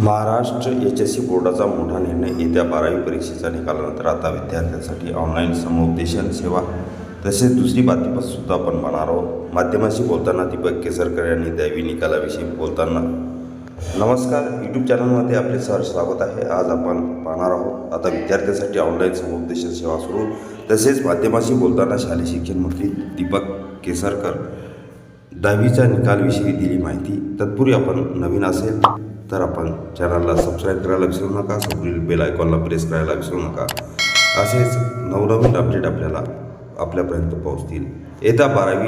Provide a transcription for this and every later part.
Maharashtra H S C बोर्डाचा मोठा निर्णय येत्या बारावी परीक्षेच्या निकालानंतर आता विद्यार्थ्यांसाठी ऑनलाईन समुपदेशन सेवा तसेच दुसरी बातमीपणसुद्धा आपण पाहणार आहोत. माध्यमाशी बोलताना दीपक केसरकर यांनी दैवी निकालाविषयी बोलताना. नमस्कार यूट्यूब चॅनलमध्ये आपले सर स्वागत आहे. आज आपण पाहणार आहोत. आता विद्यार्थ्यांसाठी ऑनलाईन समुपदेशन सेवा सुरू. तसेच माध्यमाशी बोलताना शालेय शिक्षण मंत्री दीपक केसरकर दहावीच्या निकालविषयी दिली माहिती. तत्पूर्वी आपण नवीन असेल तर आपण चॅनलला सबस्क्राईब करायला विसरू नका. सगळी बेल आयकॉनला प्रेस करायला विसरू नका. असेच नवनवीन अपडेट आपल्याला आपल्यापर्यंत पोहोचतील. येत्या बारावी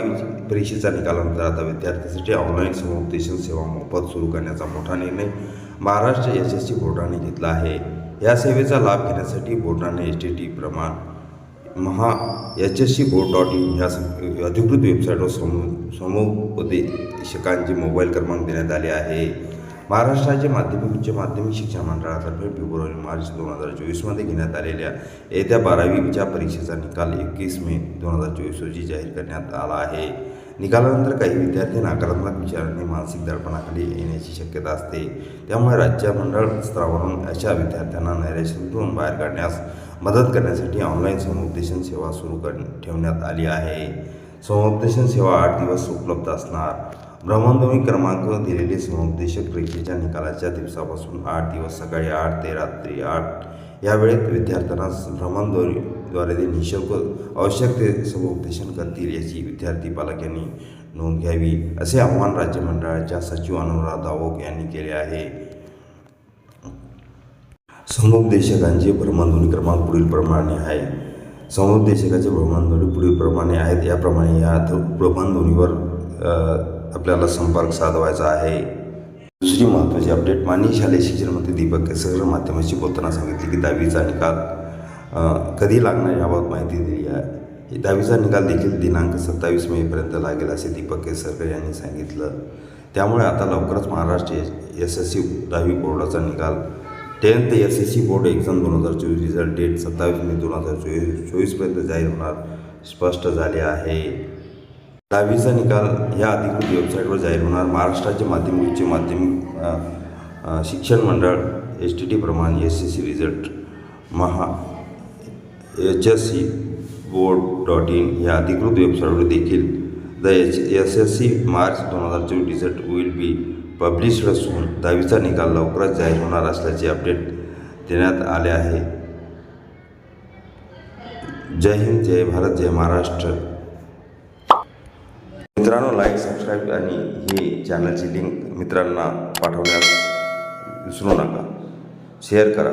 परीक्षेचा निकालानंतर आता विद्यार्थ्यांसाठी ऑनलाईन समुपदेशन सेवा मोफत सुरू करण्याचा मोठा निर्णय महाराष्ट्र एस एस सी बोर्डाने घेतला आहे. या सेवेचा लाभ घेण्यासाठी बोर्डाने एस टी टी प्रमाण Maha H S C board dot in ह्या सं- अधिकृत वेबसाईटवर समू समुपदेशकांचे मोबाईल क्रमांक देण्यात आले आहे. महाराष्ट्र राज्य माध्यमिक उच्च माध्यमिक शिक्षण मंडळातर्फे फेब्रुवारी मार्च दोन हजार चोवीसमध्ये घेण्यात आलेल्या येत्या बारावीच्या परीक्षेचा निकाल एकवीस मे दोन हजार चोवीस रोजी जाहीर करण्यात आला आहे. निकालानंतर काही विद्यार्थी नकारात्मक विचारांनी मानसिक दडपणाखाली येण्याची शक्यता असते. त्यामुळे राज्य मंडळ स्तरावरून अशा विद्यार्थ्यांना नैराश्यातून बाहेर काढण्यास मदत करण्यासाठी ऑनलाईन समुपदेशन सेवा सुरू कर ठेवण्यात आली आहे. समुपदेशन सेवा आठ दिवस उपलब्ध असणार. भ्रमणध्वनी क्रमांक दिलेले समुपदेशक परीक्षेच्या निकालाच्या दिवसापासून आठ दिवस सकाळी आठ ते रात्री आठ. या वेळेत विद्यार्थ्यांना भ्रमणध्वनीद्वारे ते निशुल्क आवश्यक ते समुपदेशन करतील याची विद्यार्थी पालक यांनी नोंद घ्यावी असे आव्हान राज्य मंडळाच्या सचिव अनुराधा ओक यांनी केले आहे. समुपदेशकांचे भ्रमणध्वनी क्रमांक पुढीलप्रमाणे आहे. समुपदेशकाचे भ्रमणध्वनी पुढीलप्रमाणे आहेत. याप्रमाणे या भ्रमणध्वनीवर आपल्याला संपर्क साधवायचा आहे. दुसरी महत्त्वाची अपडेट माननीय शालेय शिक्षणमंत्री दीपक केसरकर माध्यमाशी बोलताना सांगितले की दहावीचा निकाल कधी लागणार याबाबत माहिती दिली आहे. दहावीचा निकाल देखील दिनांक सत्तावीस मेपर्यंत लागेल असे दीपक केसरकर यांनी सांगितलं. त्यामुळे आता लवकरच महाराष्ट्र एस एस सी दहावी बोर्डाचा निकाल tenth S S C board exam दोन हजार चोवीस रिझल्ट डेट सत्तावीस मे दोन हजार चोवीस चोवीसपर्यंत जाहीर होणार स्पष्ट झाले आहे. दहावीचा निकाल ह्या अधिकृत वेबसाईटवर जाहीर होणार. महाराष्ट्राचे माध्यमिक उच्च माध्यमिक शिक्षण मंडळ एस टी टी प्रमाण S S C result Maha H S C board dot in या अधिकृत वेबसाईटवर देखील the H S S C March दोन हजार चोवीस रिझल्ट विल बी पब्लिश्ड असून दहावीचा निकाल लवकरच जाहीर होणार असल्याचे अपडेट देण्यात आले आहे. जय हिंद जय भारत जय महाराष्ट्र. मित्रांनो लाईक सबस्क्राईब आणि ही चॅनलची लिंक मित्रांना पाठवण्यास विसरू नका. शेअर करा.